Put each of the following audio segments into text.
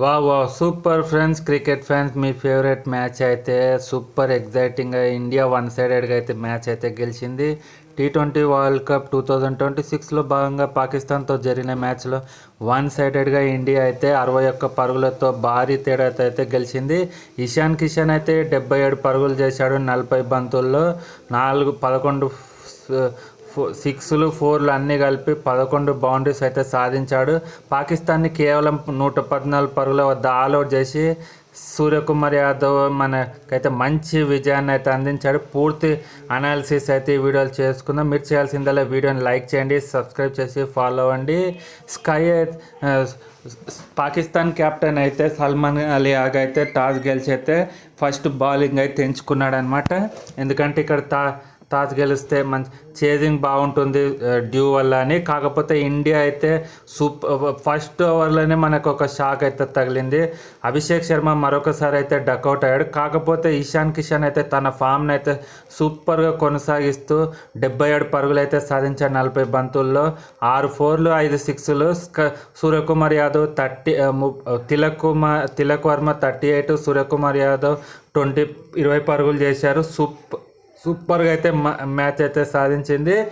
వా వా super friends cricket fans మీ ఫేవరెట్ మ్యాచ్ అయితే సూపర్ ఎగ్జైటింగ్గా ఇండియా వన్ సైడెడ్గా అయితే మ్యాచ్ అయితే గెలిచింది. T twenty world cup two thousand twenty సిక్స్లో భాగంగా పాకిస్తాన్తో జరిగిన మ్యాచ్లో వన్ సైడెడ్గా ఇండియా అయితే అరవై ఒక్క పరుగులతో భారీ తేడాతో అయితే గెలిచింది. ఇషాన్ కిషన్ అయితే డెబ్బై ఏడు పరుగులు చేశాడు నలభై బంతుల్లో. నాలుగు పదకొండు ఫో- సిక్స్లు ఫోర్లు అన్నీ కలిపి పదకొండు బౌండరీస్ అయితే సాధించాడు. పాకిస్తాన్ని కేవలం నూట పద్నాలుగు పరుగుల వద్ద ఆల్అవుట్ చేసి సూర్యకుమార్ యాదవ్ మనకైతే మంచి విజయాన్ని అయితే అందించాడు. పూర్తి అనాలిసిస్ అయితే ఈ వీడియోలు చేసుకుందాం. మీరు చేయాల్సిందల్లా వీడియోని లైక్ చేయండి సబ్స్క్రైబ్ చేసి ఫాలో అవ్వండి. స్కై పాకిస్తాన్ కెప్టెన్ అయితే సల్మాన్ అలీ ఆగ్ అయితే టాస్ గెలిచి అయితే ఫస్ట్ బౌలింగ్ అయితే ఎంచుకున్నాడు అనమాట ఎందుకంటే ఇక్కడ తా టాస్ గెలిస్తే మంచి చేజింగ్ బాగుంటుంది డ్యూ వల్ల అని. కాకపోతే ఇండియా అయితే సూపర్ ఫస్ట్ ఓవర్లోనే మనకు ఒక షాక్ అయితే తగిలింది. అభిషేక్ శర్మ మరొకసారి అయితే డక్అవుట్ అయ్యాడు. కాకపోతే ఇషాన్ కిషన్ అయితే తన ఫామ్ని అయితే సూపర్గా కొనసాగిస్తూ డెబ్బై ఏడు పరుగులు అయితే సాధించాడు నలభై బంతుల్లో. ఆరు ఫోర్లు ఐదు సిక్స్లు. Suryakumar Yadav thirty Tilak Kumar Tilak Varma thirty eight Suryakumar Yadav twenty ఇరవై పరుగులు చేశారు. సూప్ సూపర్గా అయితే మ- మ్యాచ్ అయితే సాధించింది.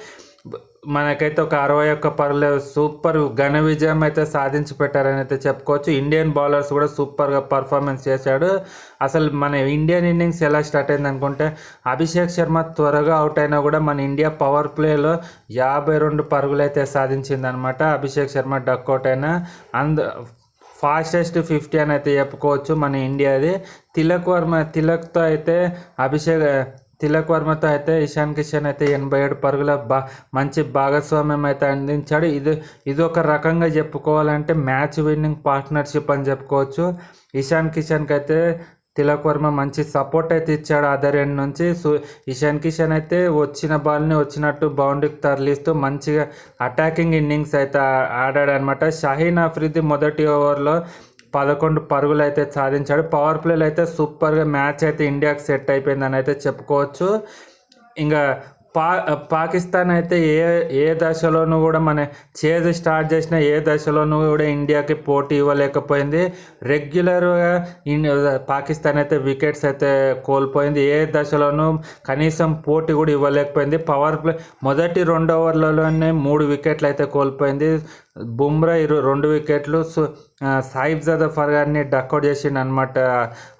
మనకైతే ఒక అరవై ఒక్క పరులు సూపర్ ఘన విజయం అయితే సాధించి పెట్టారని అయితే చెప్పుకోవచ్చు. ఇండియన్ బౌలర్స్ కూడా సూపర్గా పర్ఫార్మెన్స్ చేశాడు. అసలు మన ఇండియన్ ఇన్నింగ్స్ ఎలా స్టార్ట్ అయింది అనుకుంటే అభిషేక్ శర్మ త్వరగా అవుట్ అయినా కూడా మన ఇండియా పవర్ ప్లేలో యాభై రెండు పరుగులు అయితే సాధించింది అనమాట అభిషేక్ శర్మ డక్అవుట్ అయినా. అంద ఫాస్టెస్ట్ ఫిఫ్టీ అని అయితే చెప్పుకోవచ్చు మన ఇండియాది. తిలక్ వర్మ తిలక్తో అయితే అభిషేక్ తిలక్ వర్మతో అయితే ఇషాన్ కిషన్ అయితే ఎనభై ఏడు పరుగుల బా మంచి భాగస్వామ్యం అయితే అందించాడు. ఇది ఇది ఒక రకంగా చెప్పుకోవాలంటే మ్యాచ్ విన్నింగ్ పార్ట్నర్షిప్ అని చెప్పుకోవచ్చు. ఇషాన్ కిషన్కి అయితే తిలక్ వర్మ మంచి సపోర్ట్ అయితే ఇచ్చాడు అదర్ ఎండ్ నుంచి. సో ఇషాన్ కిషన్ అయితే వచ్చిన బాల్ని వచ్చినట్టు బౌండరీకి తరలిస్తూ మంచిగా అటాకింగ్ ఇన్నింగ్స్ అయితే ఆడాడు అనమాట షహీన్ ఆఫ్రిది మొదటి ఓవర్లో పదకొండు పరుగులు అయితే సాధించాడు. పవర్ ప్లేలో అయితే సూపర్గా మ్యాచ్ అయితే ఇండియాకి సెట్ అయిపోయిందని అయితే చెప్పుకోవచ్చు. ఇంకా పా పాకిస్తాన్ అయితే ఏ ఏ దశలోనూ కూడా మన చేజ్ స్టార్ట్ చేసిన ఏ దశలోనూ కూడా ఇండియాకి పోటీ ఇవ్వలేకపోయింది. రెగ్యులర్గా పాకిస్తాన్ అయితే వికెట్స్ అయితే కోల్పోయింది. ఏ దశలోనూ కనీసం పోటీ కూడా ఇవ్వలేకపోయింది. పవర్ ప్లే మొదటి రెండు ఓవర్లలోనే మూడు వికెట్లు అయితే కోల్పోయింది. బుమ్రా ఇరు రెండు వికెట్లు సు- సాయిబ్ జదా ఫర్గాన్ని డక్అవుట్ చేసిండు అనమాట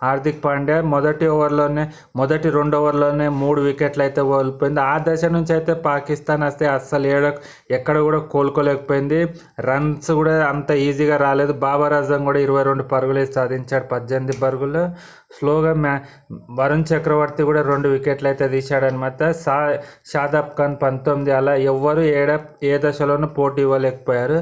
హార్దిక్ పాండ్యా మొదటి ఓవర్లోనే మొదటి రెండు ఓవర్లోనే మూడు వికెట్లు అయితే కోల్పోయింది. ఆ దశ నుంచి అయితే పాకిస్తాన్ వస్తే అస్సలు ఏడ ఎక్కడ కూడా కోలుకోలేకపోయింది. రన్స్ కూడా అంత ఈజీగా రాలేదు. బాబర్ అజం కూడా ఇరవై రెండు పరుగులు సాధించాడు పద్దెనిమిది పరుగులు. స్లోగా మ్యా వరుణ్ చక్రవర్తి కూడా రెండు వికెట్లు అయితే తీశాడనమాట సా షాదాబ్ ఖాన్ పంతొమ్మిది అలా ఎవ్వరు ఏడ ఏ దశలోనూ పోటీ ఇవ్వలేకపోయారు.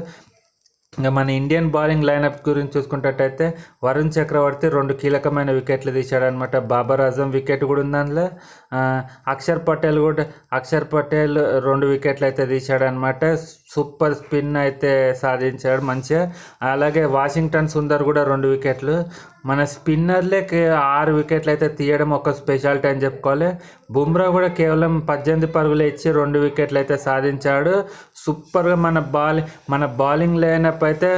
ఇంకా మన ఇండియన్ బౌలింగ్ లైనప్ గురించి చూసుకున్నట్టయితే వరుణ్ చక్రవర్తి రెండు కీలకమైన వికెట్లు తీశాడనమాట బాబర్ అజం వికెట్ కూడా ఉంది అందులో అక్షర్ పటేల్ కూడా అక్షర్ పటేల్ రెండు వికెట్లు అయితే తీశాడనమాట సూపర్ స్పిన్ అయితే సాధించాడు మంచిగా. అలాగే వాషింగ్టన్ సుందర్ కూడా రెండు వికెట్లు. మన స్పిన్నర్లే ఆరు వికెట్లు అయితే తీయడం ఒక స్పెషాలిటీ అని చెప్పుకోవాలి. బుమ్రా కూడా కేవలం పద్దెనిమిది పరుగులు ఇచ్చి రెండు వికెట్లు అయితే సాధించాడు. సూపర్గా మన బాల్ మన బౌలింగ్ లైనప్ అయితే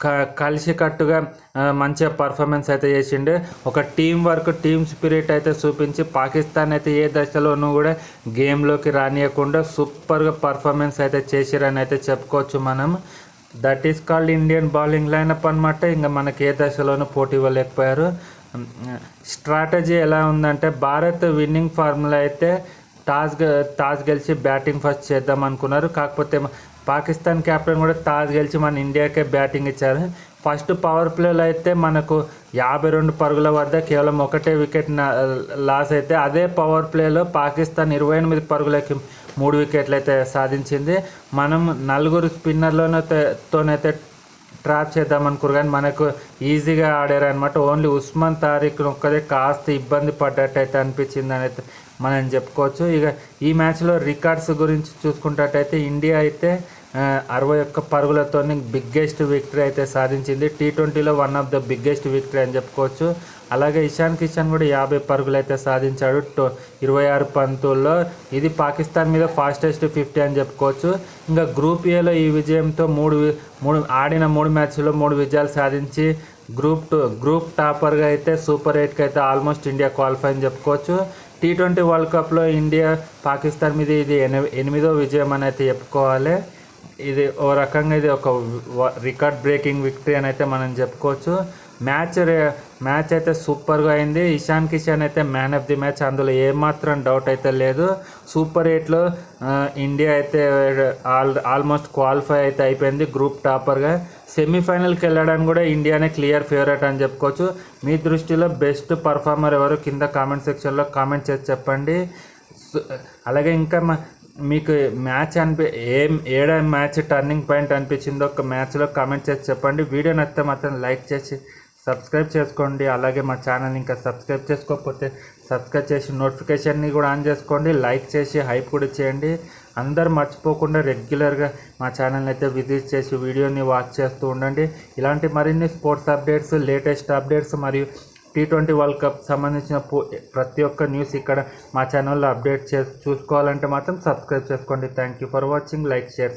క కలిసికట్టుగా ఆ, మంచిగా పర్ఫార్మెన్స్ అయితే చేసిండు. ఒక టీం వర్క్ టీం స్పిరిట్ అయితే చూపించి పాకిస్తాన్ అయితే ఏ దశలోనూ కూడా గేమ్లోకి రానియకుండా సూపర్గా పర్ఫార్మెన్స్ అయితే చేసిరని అయితే చెప్పుకోవచ్చు మనం. That is called Indian bowling lineup అనమాట ఇంకా మనకి ఏ దశలోనూ పోటీ ఇవ్వలేకపోయారు. స్ట్రాటజీ ఎలా ఉందంటే భారత్ విన్నింగ్ ఫార్ములా అయితే టాస్ టాస్ గెలిచి బ్యాటింగ్ ఫస్ట్ చేద్దాం అనుకున్నారు. కాకపోతే పాకిస్తాన్ కెప్టెన్ కూడా తాజ్ గెలిచి మన ఇండియాకే బ్యాటింగ్ ఇచ్చారు. ఫస్ట్ పవర్ ప్లేలో అయితే మనకు యాభై రెండు పరుగుల వద్ద కేవలం ఒకటే వికెట్ నా- లాస్ అయితే అదే పవర్ ప్లేలో పాకిస్తాన్ ఇరవై ఎనిమిది పరుగులకి మూడు వికెట్లు అయితే సాధించింది. మనం నలుగురు స్పిన్నర్లోనైతే తోనైతే ట్రాప్ చేద్దామనుకోరు కానీ మనకు ఈజీగా ఆడారు అనమాట ఓన్లీ ఉస్మాన్ తారీఖ్ ఒక్కదే కాస్త ఇబ్బంది పడ్డట్టయితే అనిపించింది అనేది మనం చెప్పుకోవచ్చు. ఇక ఈ మ్యాచ్లో రికార్డ్స్ గురించి చూసుకున్నట్టయితే ఇండియా అయితే అరవై ఒక్క పరుగులతో బిగ్గెస్ట్ విక్టరీ అయితే సాధించింది. టీ ట్వంటీలో one of the biggest victory అని చెప్పుకోవచ్చు. అలాగే ఇషాన్ కిషన్ కూడా యాభై పరుగులు అయితే సాధించాడు. టో ఇరవై ఆరు పంతుల్లో. ఇది పాకిస్తాన్ మీద ఫాస్టెస్ట్ ఫిఫ్టీ అని చెప్పుకోవచ్చు. ఇంకా గ్రూప్ ఏలో ఈ విజయంతో మూడు మూడు ఆడిన మూడు మ్యాచ్లో మూడు విజయాలు సాధించి గ్రూప్ టూ గ్రూప్ టాపర్గా అయితే సూపర్ ఎయిట్కి అయితే ఆల్మోస్ట్ ఇండియా క్వాలిఫై అని చెప్పుకోవచ్చు. టీ ట్వంటీ వరల్డ్ కప్లో ఇండియా పాకిస్తాన్ మీద ఇది ఎనిమిదో విజయం అని అయితే చెప్పుకోవాలి. ఇది ఓ రకంగా ఇది ఒక రికార్డ్ బ్రేకింగ్ విక్టరీ అని అయితే మనం చెప్పుకోవచ్చు. మ్యాచ్ మ్యాచ్ అయితే సూపర్గా అయింది. ఇషాన్ కిషన్ అయితే మ్యాన్ ఆఫ్ ది మ్యాచ్ అందులో ఏమాత్రం డౌట్ అయితే లేదు. సూపర్ ఎయిట్లో ఇండియా అయితే ఆల్ ఆల్మోస్ట్ క్వాలిఫై అయితే అయిపోయింది గ్రూప్ టాపర్గా. సెమీఫైనల్కి వెళ్ళడానికి కూడా ఇండియానే క్లియర్ ఫేవరెట్ అని చెప్పుకోవచ్చు. మీ దృష్టిలో బెస్ట్ పర్ఫార్మర్ ఎవరు? కింద కామెంట్ సెక్షన్లో కామెంట్ చేసి చెప్పండి. అలాగే ఇంకా మా- మీకు మ్యాచ్ అనిపి ఏం ఏడ మ్యాచ్ టర్నింగ్ పాయింట్ అనిపించిందో ఒక మ్యాచ్లో కామెంట్ చేసి చెప్పండి. వీడియో నచ్చితే మాత్రం లైక్ చేసి సబ్స్క్రైబ్ చేసుకోండి. అలాగే మా ఛానల్ ఇంకా సబ్స్క్రైబ్ చేసుకోకపోతే సబ్స్క్రైబ్ చేసి నోటిఫికేషన్ని కూడా ఆన్ చేసుకోండి. లైక్ చేసి హైప్ కూడా చేయండి. అందరు మర్చిపోకుండా రెగ్యులర్గా మా ఛానల్ అయితే విజిట్ చేసి వీడియోని వాచ్ చేస్తూ ఉండండి. ఇలాంటి మరిన్ని స్పోర్ట్స్ అప్డేట్స్ లేటెస్ట్ అప్డేట్స్ మరియు టీ ట్వంటీ వరల్డ్ కప్ సంబంధించిన పో- ప్రతి ఒక్క న్యూస్ ఇక్కడ మా ఛానల్లో అప్డేట్ చే చూసుకోవాలంటే మాత్రం సబ్స్క్రైబ్ చేసుకోండి. Thank you for watching. Like share